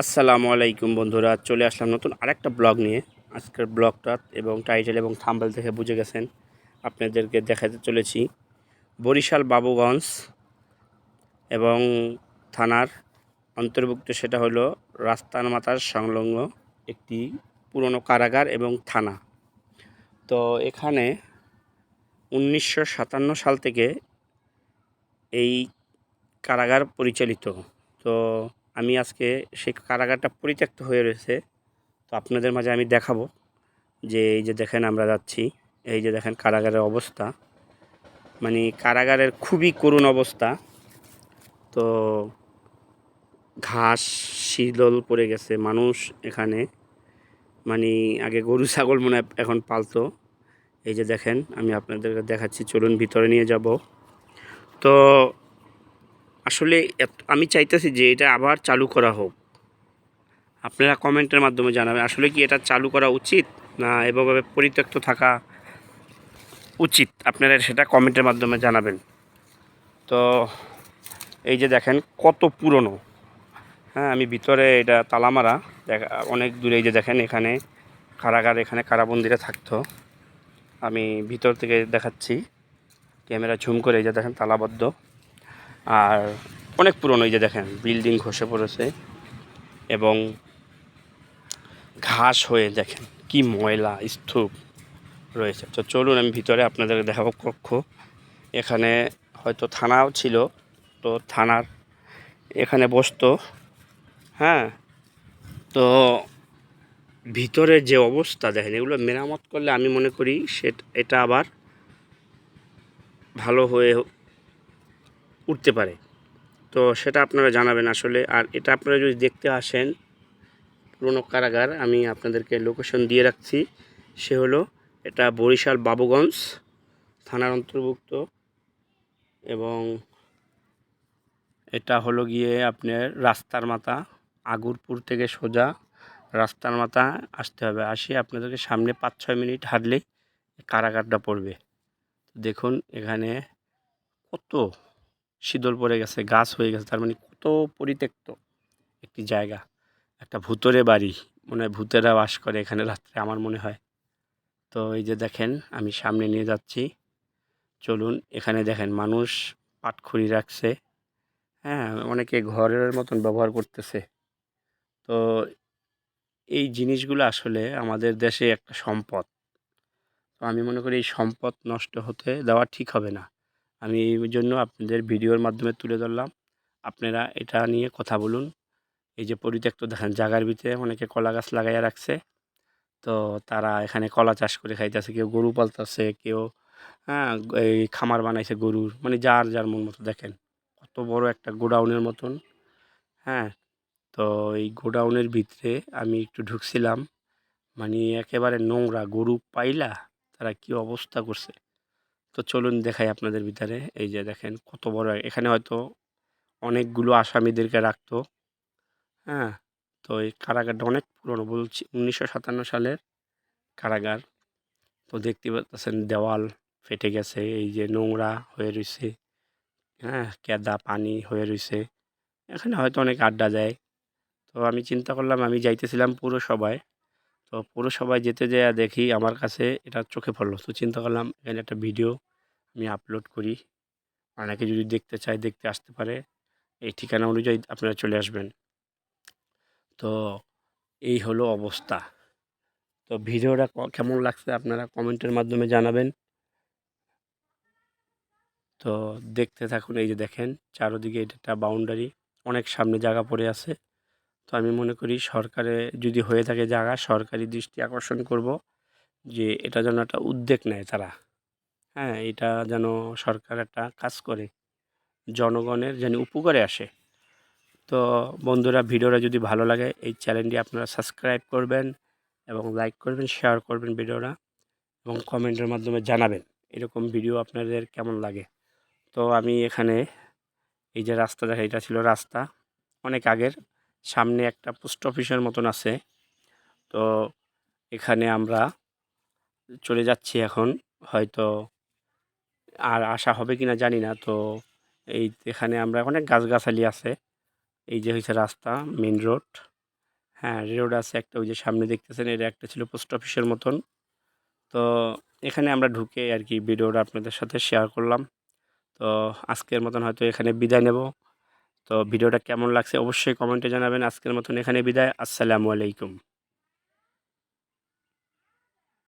আসসালামু আলাইকুম বন্ধুরা, চলে আসলাম নতুন আরেকটা ব্লগ নিয়ে। আজকের ব্লগটা এবং টাইটেল এবং থাম্বেল থেকে বুঝে গেছেন, আপনাদেরকে দেখাতে চলেছি। বরিশাল বাবুগঞ্জ এবং থানার অন্তর্ভুক্ত সেটা হলো রাস্তার মাথার সংলগ্ন একটি পুরনো কারাগার এবং থানা। তো এখানে উনিশশো সাতান্ন সাল থেকে এই কারাগার পরিচালিত। তো আমি আজকে সেই কারাগারটা পরিত্যক্ত হয়ে রয়েছে। তো আপনাদের মাঝে আমি দেখাবো যে এই যে দেখেন আমরা যাচ্ছি, এই যে দেখেন কারাগারের অবস্থা। মানে কারাগারের খুবই করুণ অবস্থা। তো ঘাস শিদল পড়ে গেছে, মানুষ এখানে। মানে আগে গরু, ছাগল মনে এখন পালতো। এই যে দেখেন, আমি আপনাদেরকে দেখাচ্ছি, চলুন ভিতরে নিয়ে যাব। তো আসলে আমি চাইতেছি যে এটা আবার চালু করা হোক। আপনারা কমেন্টের মাধ্যমে জানাবেন, আসলে কি এটা চালু করা উচিত না এভাবে পরিত্যক্ত থাকা উচিত? আপনারা সেটা কমেন্টের মাধ্যমে জানাবেন। তো এই যে দেখেন কত পুরনো। হ্যাঁ আমি ভিতরে এটা তালামারা, দেখা, অনেক দূরে এই যে দেখেন এখানে কারাগার, এখানে কারাবন্দিরা থাকতো। আমি ভিতর থেকে দেখাচ্ছি। ক্যামেরা ঝুম করে এই যে দেখেন তালাবদ্ধ। আর অনেক পুরনো এই যে দেখেন, বিল্ডিং ঘষে পড়েছে এবং ঘাস হয়ে দেখেন, কি ময়লা, স্তূপ রয়েছে। তো চলুন আমি ভিতরে আপনাদের দেখাবো কক্ষ। এখানে হয়তো থানাও ছিল, তো থানার এখানে বসতো হ্যাঁ? তো ভিতরে যে অবস্থা, দেখেন, এগুলো মেরামত করলে আমি মনে করি সে, এটা আবার ভালো হয়ে উঠতে পারে। তো সেটা আপনারা জানাবেন আসলে। আর এটা আপনারা যদি দেখতে আসেন, পুরনো কারাগার, আমি আপনাদেরকে লোকেশন দিয়ে রাখছি। সে হলো এটা বরিশাল বাবুগঞ্জ থানার অন্তর্ভুক্ত। এবং এটা হলো গিয়ে আপনার রাস্তার মাথা, আগুরপুর থেকে সোজা রাস্তার মাথা আসতে হবে। আসি আপনাদেরকে সামনে পাঁচ ছয় মিনিট হাঁটলেই কারাগারটা পড়বে। দেখুন এখানে কত শীতল পড়ে গেছে, গাছ হয়ে গেছে, তার মানে কত পরিত্যক্ত একটি জায়গা, একটা ভূতরে বাড়ি, মনে হয় ভূতেরা বাস করে এখানে রাত্রে, আমার মনে হয়। তো এই যে দেখেন, আমি সামনে নিয়ে যাচ্ছি, চলুন এখানে দেখেন, মানুষ পাটখড়ি রাখছে হ্যাঁ অনেকে ঘরের মতন ব্যবহার করতেছে। তো এই জিনিসগুলো আসলে আমাদের দেশে একটা সম্পদ। তো আমি মনে করি এই সম্পদ নষ্ট হতে দেওয়া ঠিক হবে না। আমি এই জন্য আপনাদের ভিডিওর মাধ্যমে তুলে ধরলাম। আপনারা এটা নিয়ে কথা বলুন। এই যে পরিত্যক্ত দেখেন জাগার ভিতরে অনেকে কলা গাছ লাগাইয়া রাখছে। তো তারা এখানে কলা চাষ করে খাইতেছে, কেউ গরু পালতেছে, কেউ হ্যাঁ এই খামার বানাইছে গরুর মানে যার যার মন মতো। দেখেন, কত বড় একটা গোডাউনের মতন হ্যাঁ। তো এই গোডাউনের ভিতরে আমি একটু ঢুকছিলাম। মানে একেবারে নোংরা, গরু পাইলা, তারা কি অবস্থা করছে? তো চলুন দেখাই আপনাদের ভিতরে। এই যে দেখেন কত বড় এখানে হয়তো অনেকগুলো আসামিদেরকে রাখতো। হ্যাঁ তো এই কারাগারটা অনেক পুরনো, বলছি উনিশশো সাতান্ন সালের কারাগার। তো দেখতে পাচ্ছেন দেওয়াল ফেটে গেছে, এই যে নোংরা হয়ে রয়েছে হ্যাঁ কেদা পানি হয়ে রয়েছে। এখানে হয়তো অনেক আড্ডা দেয়। তো আমি চিন্তা করলাম, আমি যাইতেছিলাম পুরসভায়। তো পৌরসভায় যেতে যেয়ে দেখি, আমার কাছে এটা চোখে পড়ল। তো চিন্তা করলাম, এখানে একটা ভিডিও আমি আপলোড করি। অনেকে যদি দেখতে চায়, দেখতে আসতে পারে। এই ঠিকানা অনুযায়ী আপনারা চলে আসবেন। তো এই হলো অবস্থা। তো ভিডিওটা কেমন লাগছে আপনারা কমেন্টের মাধ্যমে জানাবেন। তো দেখতে থাকুন, এই যে দেখেন, চারোদিকে এটা একটা বাউন্ডারি অনেক সামনে জায়গা পড়ে আছে। তো আমি মনে করি সরকারে যদি হয়ে থাকে জায়গা, সরকারি দৃষ্টি আকর্ষণ করব যে এটা যেন একটা উদ্যোগ নেয় তারা। হ্যাঁ এটা যেন সরকার একটা কাজ করে, জনগণের যেন উপকারে আসে। তো বন্ধুরা, ভিডিওটা যদি ভালো লাগে, এই চ্যানেলটি আপনারা সাবস্ক্রাইব করবেন এবং লাইক করবেন, শেয়ার করবেন ভিডিওটা এবং কমেন্টের মাধ্যমে জানাবেন এরকম ভিডিও আপনাদের কেমন লাগে। তো আমি এখানে এই যে রাস্তা দেখা এটা ছিল রাস্তা, অনেক আগের। সামনে একটা পোস্ট অফিসের মতন আছে। তো এখানে আমরা চলে যাচ্ছি এখন। হয়তো আর আসা হবে কি না জানি না। তো এই এখানে আমরা অনেক গাছগাছালি আছে। এই যে হয়েছে রাস্তা মেন রোড হ্যাঁ রোড আছে একটা, ওই যে সামনে দেখতেছেন, এটা একটা ছিল পোস্ট অফিসের মতন। তো এখানে আমরা ঢুকে আর কি ভিডিওটা আপনাদের সাথে শেয়ার করলাম। তো আজকের মতন হয়তো এখানে বিদায় নেব। তো ভিডিওটা কেমন লাগছে অবশ্যই কমেন্টে জানাবেন। আজকের মতন এখানে বিদায়। আসসালামু আলাইকুম।